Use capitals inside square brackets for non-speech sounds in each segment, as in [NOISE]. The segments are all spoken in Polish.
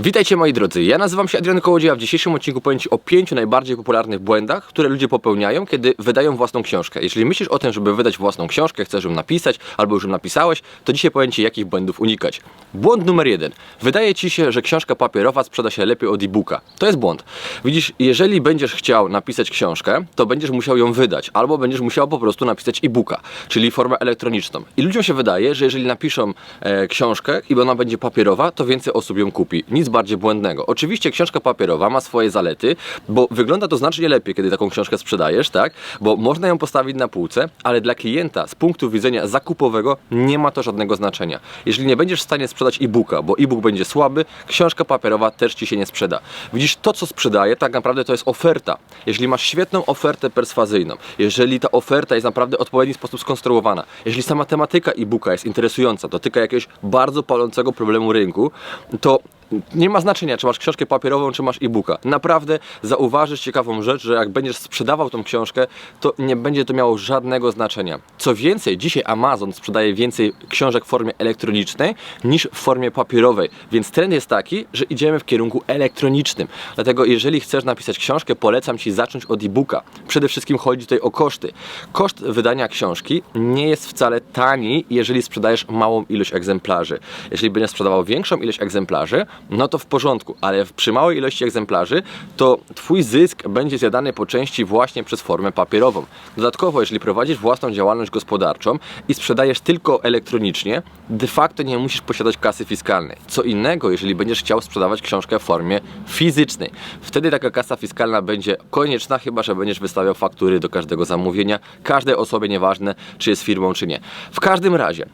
Witajcie moi drodzy, ja nazywam się Adrian Kołodziej, a w dzisiejszym odcinku powiem Ci o pięciu najbardziej popularnych błędach, które ludzie popełniają, kiedy wydają własną książkę. Jeżeli myślisz o tym, żeby wydać własną książkę, chcesz ją napisać, albo już ją napisałeś, to dzisiaj powiem Ci, jakich błędów unikać. Błąd numer jeden. Wydaje Ci się, że książka papierowa sprzeda się lepiej od e-booka. To jest błąd. Widzisz, jeżeli będziesz chciał napisać książkę, to będziesz musiał ją wydać, albo będziesz musiał po prostu napisać e-booka, czyli formę elektroniczną. I ludziom się wydaje, że jeżeli napiszą e, książkę i ona będzie papierowa, to więcej osób ją kupi. Nic bardziej błędnego. Oczywiście książka papierowa ma swoje zalety, bo wygląda to znacznie lepiej, kiedy taką książkę sprzedajesz, tak? Bo można ją postawić na półce, ale dla klienta z punktu widzenia zakupowego nie ma to żadnego znaczenia. Jeżeli nie będziesz w stanie sprzedać e-booka, bo e-book będzie słaby, książka papierowa też ci się nie sprzeda. Widzisz, to co sprzedaje, tak naprawdę to jest oferta. Jeżeli masz świetną ofertę perswazyjną, jeżeli ta oferta jest naprawdę w odpowiedni sposób skonstruowana, jeżeli sama tematyka e-booka jest interesująca, dotyka jakiegoś bardzo palącego problemu rynku, to nie ma znaczenia, czy masz książkę papierową, czy masz e-booka. Naprawdę zauważysz ciekawą rzecz, że jak będziesz sprzedawał tą książkę, to nie będzie to miało żadnego znaczenia. Co więcej, dzisiaj Amazon sprzedaje więcej książek w formie elektronicznej niż w formie papierowej, więc trend jest taki, że idziemy w kierunku elektronicznym. Dlatego jeżeli chcesz napisać książkę, polecam Ci zacząć od e-booka. Przede wszystkim chodzi tutaj o koszty. Koszt wydania książki nie jest wcale tani, jeżeli sprzedajesz małą ilość egzemplarzy. Jeżeli będziesz sprzedawał większą ilość egzemplarzy, no to w porządku, ale przy małej ilości egzemplarzy to Twój zysk będzie zjadany po części właśnie przez formę papierową. Dodatkowo, jeżeli prowadzisz własną działalność gospodarczą i sprzedajesz tylko elektronicznie, de facto nie musisz posiadać kasy fiskalnej. Co innego, jeżeli będziesz chciał sprzedawać książkę w formie fizycznej. Wtedy taka kasa fiskalna będzie konieczna, chyba że będziesz wystawiał faktury do każdego zamówienia, każdej osobie, nieważne czy jest firmą, czy nie. W każdym razie,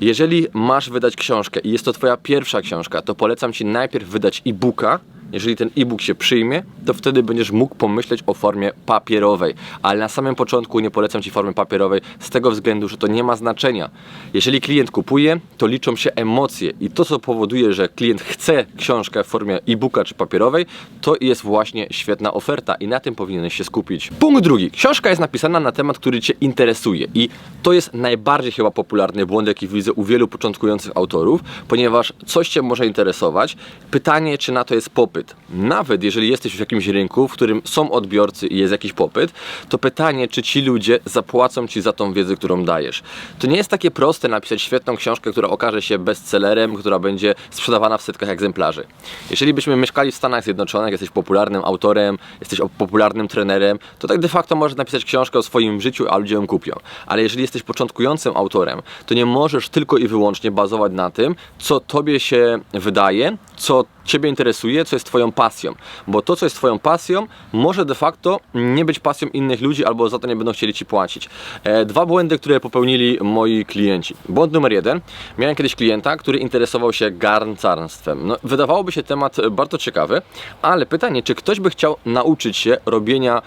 jeżeli masz wydać książkę i jest to Twoja pierwsza książka, to polecam Ci najpierw wydać e-booka. Jeżeli ten e-book się przyjmie, to wtedy będziesz mógł pomyśleć o formie papierowej. Ale na samym początku nie polecam Ci formy papierowej z tego względu, że to nie ma znaczenia. Jeżeli klient kupuje, to liczą się emocje i to, co powoduje, że klient chce książkę w formie e-booka czy papierowej, to jest właśnie świetna oferta i na tym powinieneś się skupić. Punkt drugi. Książka jest napisana na temat, który Cię interesuje i to jest najbardziej chyba popularny błąd, jaki widzę u wielu początkujących autorów, ponieważ coś Cię może interesować. Pytanie, czy na to jest popyt. Nawet jeżeli jesteś w jakimś rynku, w którym są odbiorcy i jest jakiś popyt, to pytanie, czy ci ludzie zapłacą Ci za tą wiedzę, którą dajesz. To nie jest takie proste napisać świetną książkę, która okaże się bestsellerem, która będzie sprzedawana w setkach egzemplarzy. Jeżeli byśmy mieszkali w Stanach Zjednoczonych, jesteś popularnym autorem, jesteś popularnym trenerem, to tak de facto możesz napisać książkę o swoim życiu, a ludzie ją kupią. Ale jeżeli jesteś początkującym autorem, to nie możesz tylko i wyłącznie bazować na tym, co tobie się wydaje, co Ciebie interesuje, co jest Twoją pasją. Bo to, co jest Twoją pasją, może de facto nie być pasją innych ludzi, albo za to nie będą chcieli Ci płacić. E, dwa błędy, które popełnili moi klienci. Błąd numer jeden. Miałem kiedyś klienta, który interesował się garncarstwem. No, wydawałoby się temat bardzo ciekawy, ale pytanie, czy ktoś by chciał nauczyć się robienia.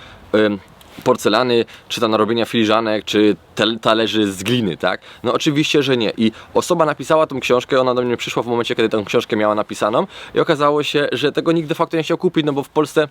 Porcelany, czy tam robienia filiżanek, czy talerzy z gliny, tak? No oczywiście, że nie. I osoba napisała tą książkę, ona do mnie przyszła w momencie, kiedy tę książkę miała napisaną i okazało się, że tego nikt de facto nie chciał kupić, no bo w Polsce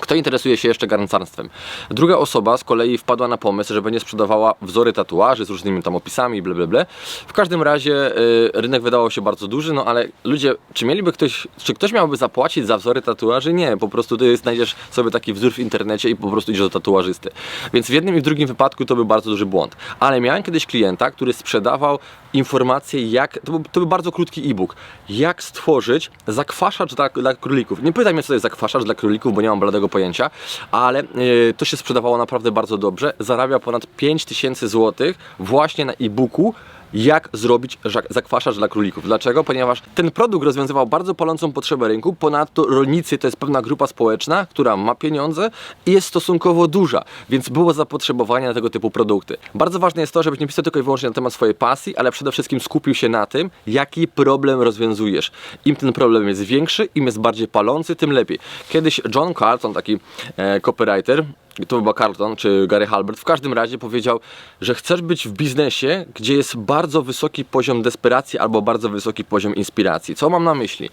kto interesuje się jeszcze garncarstwem? Druga osoba z kolei wpadła na pomysł, że będzie sprzedawała wzory tatuaży z różnymi tam opisami, bla bla bla. W każdym razie y, rynek wydawał się bardzo duży, no ale ludzie, czy mieliby ktoś, czy ktoś miałby zapłacić za wzory tatuaży? Nie, po prostu ty znajdziesz sobie taki wzór w internecie i po prostu idziesz do tatuażysty. Więc w jednym i w drugim wypadku to był bardzo duży błąd. Ale miałem kiedyś klienta, który sprzedawał informacje, jak, to był, to był bardzo krótki e-book, jak stworzyć zakwaszacz dla, dla królików. Nie pytaj mnie, co to jest zakwaszacz dla królików, bo nie mam bladego pojęcia, ale y, to się sprzedawało naprawdę bardzo dobrze. Zarabia ponad 5000 zł właśnie na e-booku, jak zrobić zakwaszacz dla królików. Dlaczego? Ponieważ ten produkt rozwiązywał bardzo palącą potrzebę rynku. Ponadto rolnicy to jest pewna grupa społeczna, która ma pieniądze i jest stosunkowo duża, więc było zapotrzebowanie na tego typu produkty. Bardzo ważne jest to, żebyś nie pisał tylko i wyłącznie na temat swojej pasji, ale przede wszystkim skupił się na tym, jaki problem rozwiązujesz. Im ten problem jest większy, im jest bardziej palący, tym lepiej. Kiedyś John Carlton, taki e, copywriter, to chyba Carlton czy Gary Halbert, w każdym razie powiedział, że chcesz być w biznesie, gdzie jest bardzo wysoki poziom desperacji albo bardzo wysoki poziom inspiracji. Co mam na myśli?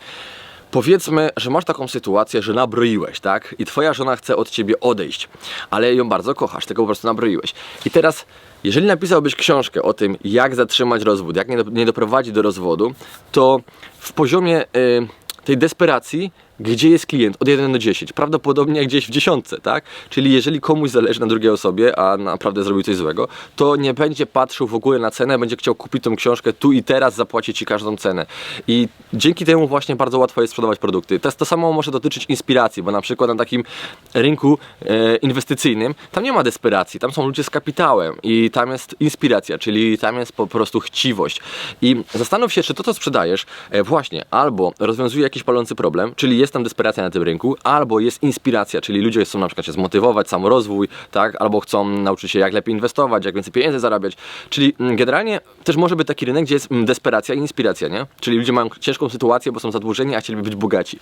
Powiedzmy, że masz taką sytuację, że nabroiłeś, tak? I twoja żona chce od ciebie odejść, ale ją bardzo kochasz, tylko po prostu nabroiłeś. I teraz, jeżeli napisałbyś książkę o tym, jak zatrzymać rozwód, jak nie, do, nie doprowadzić do rozwodu, to w poziomie. y, tej desperacji, gdzie jest klient od 1 do 10. Prawdopodobnie gdzieś w dziesiątce, tak? Czyli jeżeli komuś zależy na drugiej osobie, a naprawdę zrobił coś złego, to nie będzie patrzył w ogóle na cenę, będzie chciał kupić tą książkę tu i teraz, zapłacić ci każdą cenę. I dzięki temu właśnie bardzo łatwo jest sprzedawać produkty. To, to samo może dotyczyć inspiracji, bo na przykład na takim rynku e, inwestycyjnym tam nie ma desperacji, tam są ludzie z kapitałem i tam jest inspiracja, czyli tam jest po prostu chciwość. I zastanów się, czy to, co sprzedajesz, e, właśnie albo rozwiązuje jakiś palący problem, czyli jest tam desperacja na tym rynku, albo jest inspiracja, czyli ludzie chcą na przykład się zmotywować, samorozwój, tak, albo chcą nauczyć się jak lepiej inwestować, jak więcej pieniędzy zarabiać. Czyli mm, generalnie też może być taki rynek, gdzie jest mm, desperacja i inspiracja, nie? Czyli ludzie mają ciężką sytuację, bo są zadłużeni, a chcieliby być bogaci.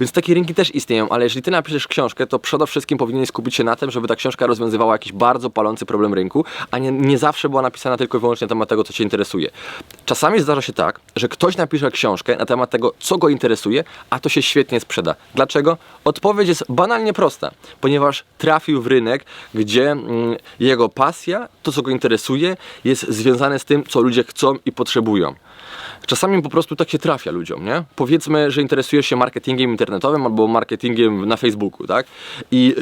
Więc takie rynki też istnieją, ale jeżeli ty napiszesz książkę, to przede wszystkim powinien skupić się na tym, żeby ta książka rozwiązywała jakiś bardzo palący problem rynku, a nie, nie zawsze była napisana tylko i wyłącznie na temat tego, co cię interesuje. Czasami zdarza się tak, że ktoś napisze książkę na temat tego, co go interesuje, a to się świetnie sprzeda. Dlaczego? Odpowiedź jest banalnie prosta, ponieważ trafił w rynek, gdzie mm, jego pasja, to co go interesuje, jest związane z tym, co ludzie chcą i potrzebują. Czasami po prostu tak się trafia ludziom, nie? Powiedzmy, że interesujesz się marketingiem internetowym albo marketingiem na Facebooku, tak? I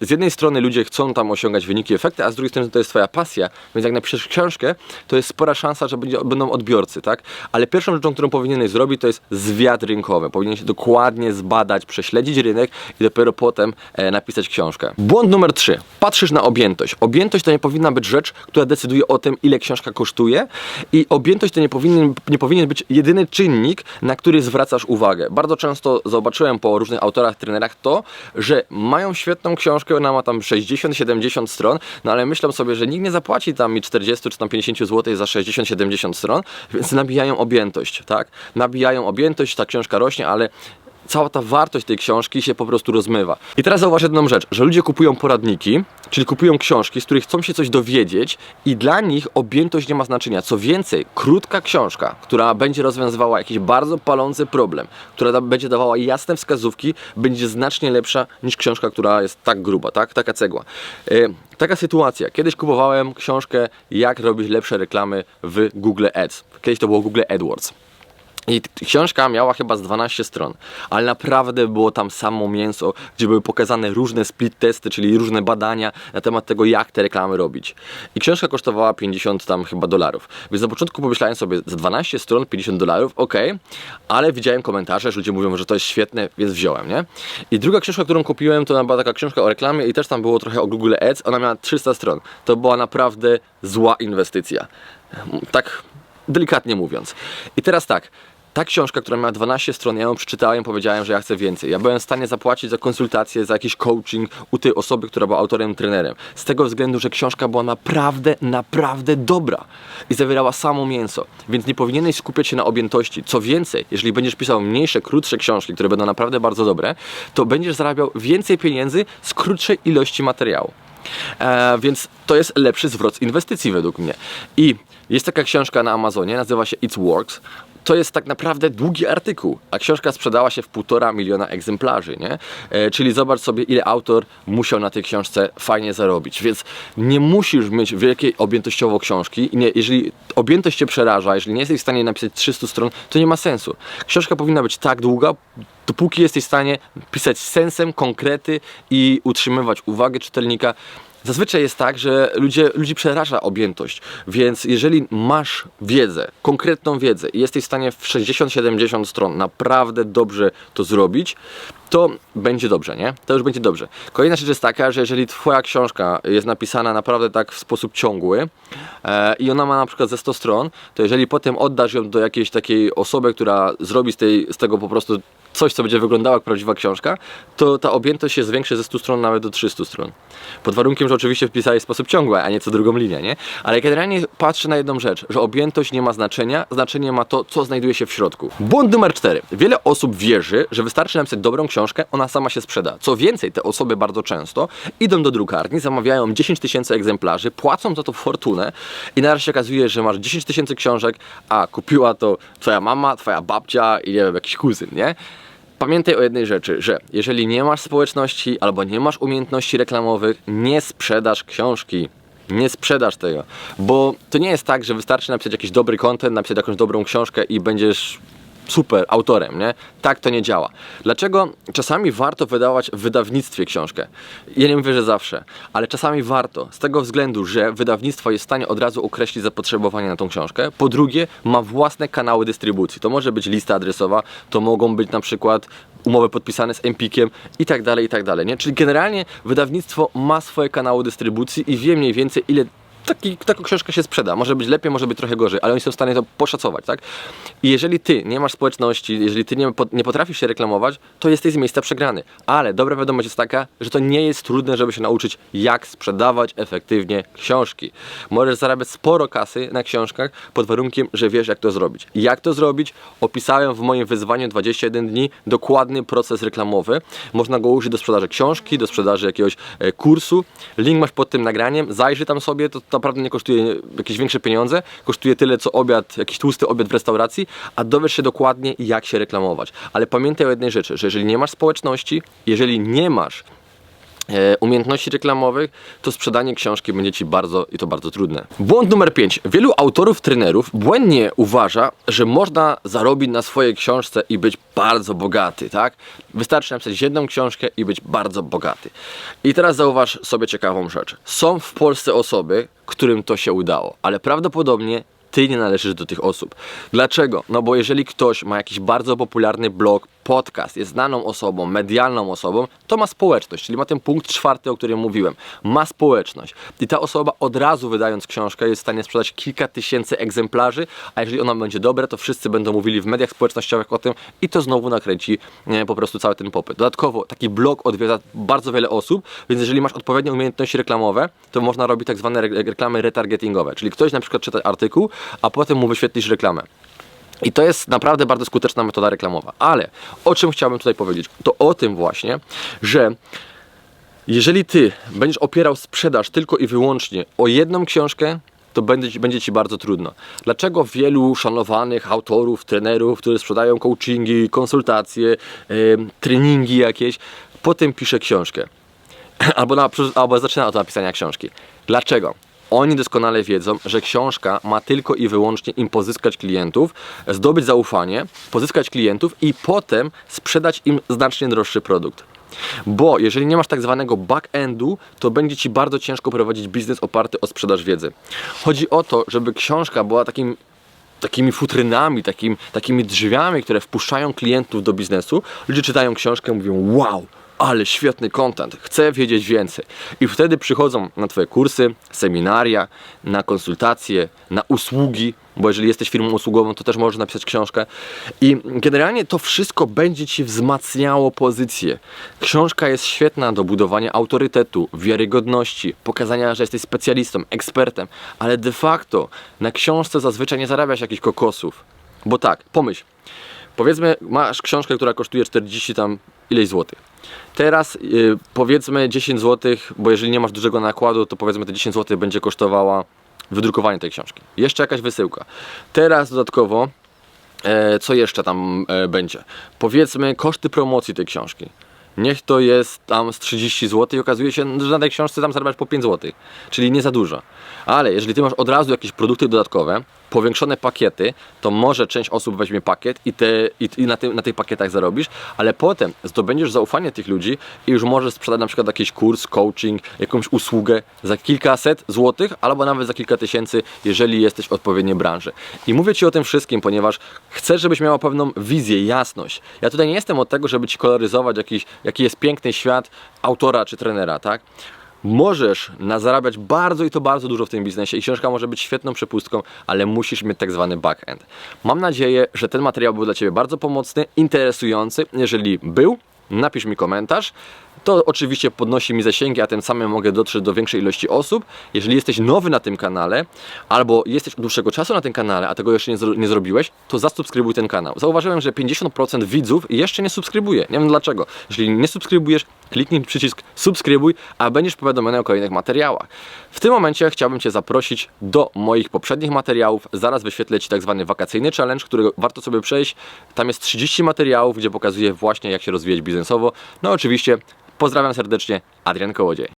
y, z jednej strony ludzie chcą tam osiągać wyniki, efekty, a z drugiej strony to jest twoja pasja, więc jak napiszesz książkę, to jest spora szansa, że będzie, będą odbiorcy, tak? Ale pierwszą rzeczą, którą powinieneś zrobić, to jest zwiat rynkowy. Powinieneś dokładnie zbadać, prześledzić rynek i dopiero potem e, napisać książkę. Błąd numer 3. Patrzysz na objętość. Objętość to nie powinna być rzecz, która decyduje o tym, ile książka kosztuje i objętość to nie powinien, nie powinien być jedyny czynnik, na który zwracasz uwagę. Bardzo często zobaczyłem po różnych autorach, trenerach to, że mają świetną książkę, ona ma tam 60-70 stron, no ale myślą sobie, że nikt nie zapłaci tam mi 40 czy tam 50 zł za 60-70 stron, więc nabijają objętość, tak? Nabijają objętość, ta książka rośnie, ale cała ta wartość tej książki się po prostu rozmywa. I teraz zauważ jedną rzecz, że ludzie kupują poradniki, czyli kupują książki, z których chcą się coś dowiedzieć i dla nich objętość nie ma znaczenia. Co więcej, krótka książka, która będzie rozwiązywała jakiś bardzo palący problem, która będzie dawała jasne wskazówki, będzie znacznie lepsza niż książka, która jest tak gruba, tak? Taka cegła. E, taka sytuacja. Kiedyś kupowałem książkę Jak robić lepsze reklamy w Google Ads. Kiedyś to było Google AdWords. I książka miała chyba z 12 stron, ale naprawdę było tam samo mięso, gdzie były pokazane różne split testy, czyli różne badania na temat tego, jak te reklamy robić. I książka kosztowała 50 tam chyba dolarów. Więc na początku pomyślałem sobie, z 12 stron 50 dolarów, ok, ale widziałem komentarze, że ludzie mówią, że to jest świetne, więc wziąłem, nie? I druga książka, którą kupiłem, to była taka książka o reklamie i też tam było trochę o Google Ads, ona miała 300 stron. To była naprawdę zła inwestycja. Tak delikatnie mówiąc. I teraz tak, ta książka, która miała 12 stron, ja ją przeczytałem, powiedziałem, że ja chcę więcej. Ja byłem w stanie zapłacić za konsultację, za jakiś coaching u tej osoby, która była autorem, trenerem. Z tego względu, że książka była naprawdę, naprawdę dobra i zawierała samo mięso. Więc nie powinieneś skupiać się na objętości. Co więcej, jeżeli będziesz pisał mniejsze, krótsze książki, które będą naprawdę bardzo dobre, to będziesz zarabiał więcej pieniędzy z krótszej ilości materiału. E, więc to jest lepszy zwrot inwestycji według mnie. I jest taka książka na Amazonie, nazywa się It Works. To jest tak naprawdę długi artykuł, a książka sprzedała się w półtora miliona egzemplarzy, nie? E, czyli zobacz sobie, ile autor musiał na tej książce fajnie zarobić. Więc nie musisz mieć wielkiej objętościowo książki. Nie, jeżeli objętość cię przeraża, jeżeli nie jesteś w stanie napisać 300 stron, to nie ma sensu. Książka powinna być tak długa, dopóki jesteś w stanie pisać sensem, konkrety i utrzymywać uwagę czytelnika. Zazwyczaj jest tak, że ludzie, ludzi przeraża objętość, więc jeżeli masz wiedzę, konkretną wiedzę i jesteś w stanie w 60-70 stron naprawdę dobrze to zrobić, to będzie dobrze, nie? To już będzie dobrze. Kolejna rzecz jest taka, że jeżeli Twoja książka jest napisana naprawdę tak w sposób ciągły e, i ona ma na przykład ze 100 stron, to jeżeli potem oddasz ją do jakiejś takiej osoby, która zrobi z, tej, z tego po prostu coś, co będzie wyglądało jak prawdziwa książka, to ta objętość się zwiększy ze 100 stron nawet do 300 stron. Pod warunkiem, że oczywiście wpisałeś w sposób ciągły, a nie co drugą linię, nie? Ale generalnie patrzę na jedną rzecz, że objętość nie ma znaczenia, znaczenie ma to, co znajduje się w środku. Błąd numer 4. Wiele osób wierzy, że wystarczy napisać dobrą książkę, ona sama się sprzeda. Co więcej, te osoby bardzo często idą do drukarni, zamawiają 10 tysięcy egzemplarzy, płacą za to fortunę i naraz się okazuje, że masz 10 tysięcy książek, a kupiła to twoja mama, twoja babcia i nie wiem, jakiś kuzyn, nie? Pamiętaj o jednej rzeczy, że jeżeli nie masz społeczności albo nie masz umiejętności reklamowych, nie sprzedasz książki. Nie sprzedasz tego, bo to nie jest tak, że wystarczy napisać jakiś dobry content, napisać jakąś dobrą książkę i będziesz super autorem, nie? Tak to nie działa. Dlaczego czasami warto wydawać w wydawnictwie książkę? Ja nie mówię, że zawsze, ale czasami warto, z tego względu, że wydawnictwo jest w stanie od razu określić zapotrzebowanie na tą książkę. Po drugie, ma własne kanały dystrybucji. To może być lista adresowa, to mogą być na przykład umowy podpisane z Empikiem i tak dalej, i tak dalej, nie? Czyli generalnie wydawnictwo ma swoje kanały dystrybucji i wie mniej więcej ile taki, taka książka się sprzeda. Może być lepiej, może być trochę gorzej, ale oni są w stanie to poszacować, tak? I jeżeli ty nie masz społeczności, jeżeli ty nie, nie potrafisz się reklamować, to jesteś z miejsca przegrany. Ale dobra wiadomość jest taka, że to nie jest trudne, żeby się nauczyć, jak sprzedawać efektywnie książki. Możesz zarabiać sporo kasy na książkach pod warunkiem, że wiesz, jak to zrobić. Jak to zrobić? Opisałem w moim wyzwaniu 21 dni dokładny proces reklamowy. Można go użyć do sprzedaży książki, do sprzedaży jakiegoś e, kursu. Link masz pod tym nagraniem. Zajrzyj tam sobie, to naprawdę nie kosztuje jakieś większe pieniądze. Kosztuje tyle, co obiad, jakiś tłusty obiad w restauracji, a dowiesz się dokładnie, jak się reklamować. Ale pamiętaj o jednej rzeczy, że jeżeli nie masz społeczności, jeżeli nie masz umiejętności reklamowych, to sprzedanie książki będzie Ci bardzo i to bardzo trudne. Błąd numer 5. Wielu autorów, trenerów błędnie uważa, że można zarobić na swojej książce i być bardzo bogaty, tak? Wystarczy napisać jedną książkę i być bardzo bogaty. I teraz zauważ sobie ciekawą rzecz. Są w Polsce osoby, którym to się udało, ale prawdopodobnie ty nie należysz do tych osób. Dlaczego? No bo jeżeli ktoś ma jakiś bardzo popularny blog, podcast, jest znaną osobą, medialną osobą, to ma społeczność, czyli ma ten punkt czwarty, o którym mówiłem. Ma społeczność. I ta osoba od razu wydając książkę jest w stanie sprzedać kilka tysięcy egzemplarzy, a jeżeli ona będzie dobra, to wszyscy będą mówili w mediach społecznościowych o tym i to znowu nakręci e, po prostu cały ten popyt. Dodatkowo taki blog odwiedza bardzo wiele osób, więc jeżeli masz odpowiednie umiejętności reklamowe, to można robić tak zwane re- reklamy retargetingowe, czyli ktoś na przykład czyta artykuł, a potem mu wyświetlisz reklamę. I to jest naprawdę bardzo skuteczna metoda reklamowa. Ale o czym chciałbym tutaj powiedzieć? To o tym właśnie, że jeżeli ty będziesz opierał sprzedaż tylko i wyłącznie o jedną książkę, to będzie, będzie ci bardzo trudno. Dlaczego wielu szanowanych autorów, trenerów, którzy sprzedają coachingi, konsultacje, em, treningi jakieś, potem pisze książkę? [LAUGHS] albo, na, albo zaczyna od napisania książki. Dlaczego? Oni doskonale wiedzą, że książka ma tylko i wyłącznie im pozyskać klientów, zdobyć zaufanie, pozyskać klientów i potem sprzedać im znacznie droższy produkt. Bo jeżeli nie masz tak zwanego back-endu, to będzie ci bardzo ciężko prowadzić biznes oparty o sprzedaż wiedzy. Chodzi o to, żeby książka była takim takimi futrynami, takim, takimi drzwiami, które wpuszczają klientów do biznesu. Ludzie czytają książkę i mówią: Wow, ale świetny content, chcę wiedzieć więcej. I wtedy przychodzą na Twoje kursy, seminaria, na konsultacje, na usługi, bo jeżeli jesteś firmą usługową, to też możesz napisać książkę. I generalnie to wszystko będzie Ci wzmacniało pozycję. Książka jest świetna do budowania autorytetu, wiarygodności, pokazania, że jesteś specjalistą, ekspertem, ale de facto na książce zazwyczaj nie zarabiasz jakichś kokosów. Bo tak, pomyśl, powiedzmy masz książkę, która kosztuje 40 tam ileś złotych. Teraz y, powiedzmy 10 złotych, bo jeżeli nie masz dużego nakładu, to powiedzmy te 10 złotych będzie kosztowała wydrukowanie tej książki. Jeszcze jakaś wysyłka. Teraz dodatkowo E, co jeszcze tam e, będzie? Powiedzmy koszty promocji tej książki. Niech to jest tam z 30 zł i okazuje się, że na tej książce tam zarabiasz po 5 zł, czyli nie za dużo. Ale jeżeli ty masz od razu jakieś produkty dodatkowe, powiększone pakiety, to może część osób weźmie pakiet i, te, i, i na, tym, na tych pakietach zarobisz, ale potem zdobędziesz zaufanie tych ludzi i już możesz sprzedać na przykład jakiś kurs, coaching, jakąś usługę za kilkaset złotych albo nawet za kilka tysięcy, jeżeli jesteś w odpowiedniej branży. I mówię Ci o tym wszystkim, ponieważ chcę, żebyś miała pewną wizję, jasność. Ja tutaj nie jestem od tego, żeby Ci koloryzować jakiś, jaki jest piękny świat autora czy trenera, tak? Możesz zarabiać bardzo i to bardzo dużo w tym biznesie i książka może być świetną przepustką, ale musisz mieć tak zwany back-end. Mam nadzieję, że ten materiał był dla Ciebie bardzo pomocny, interesujący. Jeżeli był, napisz mi komentarz. To oczywiście podnosi mi zasięgi, a tym samym mogę dotrzeć do większej ilości osób. Jeżeli jesteś nowy na tym kanale, albo jesteś od dłuższego czasu na tym kanale, a tego jeszcze nie, zro- nie zrobiłeś, to zasubskrybuj ten kanał. Zauważyłem, że 50% widzów jeszcze nie subskrybuje. Nie wiem dlaczego. Jeżeli nie subskrybujesz, kliknij przycisk subskrybuj, a będziesz powiadomiony o kolejnych materiałach. W tym momencie chciałbym Cię zaprosić do moich poprzednich materiałów. Zaraz wyświetlę Ci tak zwany wakacyjny challenge, którego warto sobie przejść. Tam jest 30 materiałów, gdzie pokazuję właśnie jak się rozwijać biznesowo. No oczywiście pozdrawiam serdecznie, Adrian Kołodziej.